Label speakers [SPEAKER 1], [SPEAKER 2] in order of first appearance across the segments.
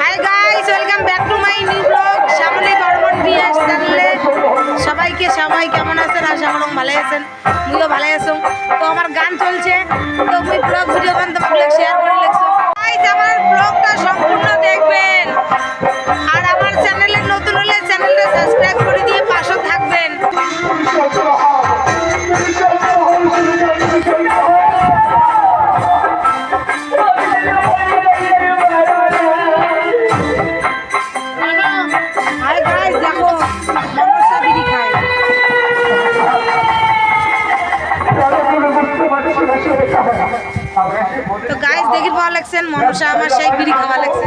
[SPEAKER 1] Hi guys welcome back to my new blog Shyamali Barman BS চ্যানেলে সবাইকে, সবাই কেমন আছেন? আশা করুন ভালো আছেন। মুইও ভালো আছো। তো আমার গান চলছে। তো মুই ব্লগ ভিডিও গান তোমাকে শেয়ার করে লেখছো গাইস আমার ব্লগটা সম্পূর্ণ দেখবেন। আর আমার চ্যানেলে নতুন হলে তো গাইস দেখি পাওয়া লাগছেন মনসা আমার সেই বিড়ি খাওয়া লাগছে।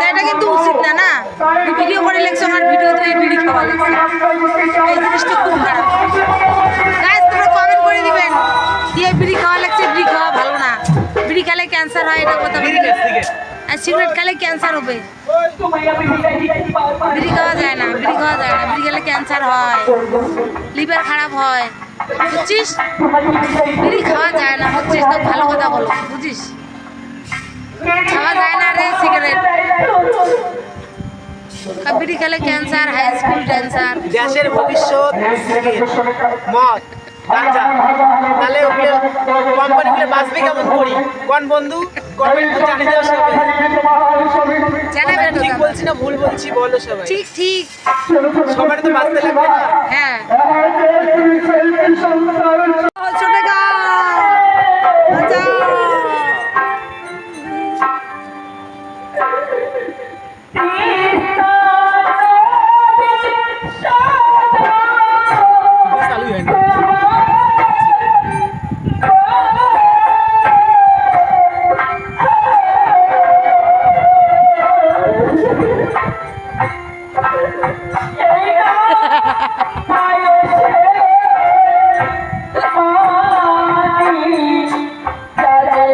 [SPEAKER 1] তো এটা কিন্তু উচিত না না? ভিডিও করে লাগছে, আমার ভিডিও তো এই বিড়ি খাওয়া লাগছে। এই জিনিসটা খুব খারাপ। গাইস তোমরা কমেন্ট করে দিবেন, দিয়ে বিড়ি খাওয়া লাগছে, বিড়ি খাওয়া ভালো না। বিড়ি খেলে ক্যান্সার হয়, এটা কথা বলি আর সিগারেট খেলে ক্যান্সার হবে। বিড়ি খাওয়া যায় না, বিড়ি খাওয়া যায় না। বিড়ি খেলে ক্যান্সার হয়। লিভার খারাপ হয়। বুঝছিস বিড়ি খাওয়া যায় না হচ্ছিস তো ভালো কথা বলো বুঝিস? খাওয়া যায় না রে সিগারেট বিড়ি খেলে ক্যান্সার হাই স্কুল ক্যান্সার
[SPEAKER 2] দেশের ভবিষ্যৎ মদ গাঁজা। তাহলে ওগুলো কোম্পানিগুলো বাঁচবে কেমন করি? কোন বন্ধু? কমেন্ট জানিয়ে দাও সবাই। ঠিক বলছি না ভুল বলছি বলো সবাই।
[SPEAKER 1] ঠিক ঠিক।
[SPEAKER 2] সবার তো বাঁচতে লাগবে না।
[SPEAKER 1] হ্যাঁ।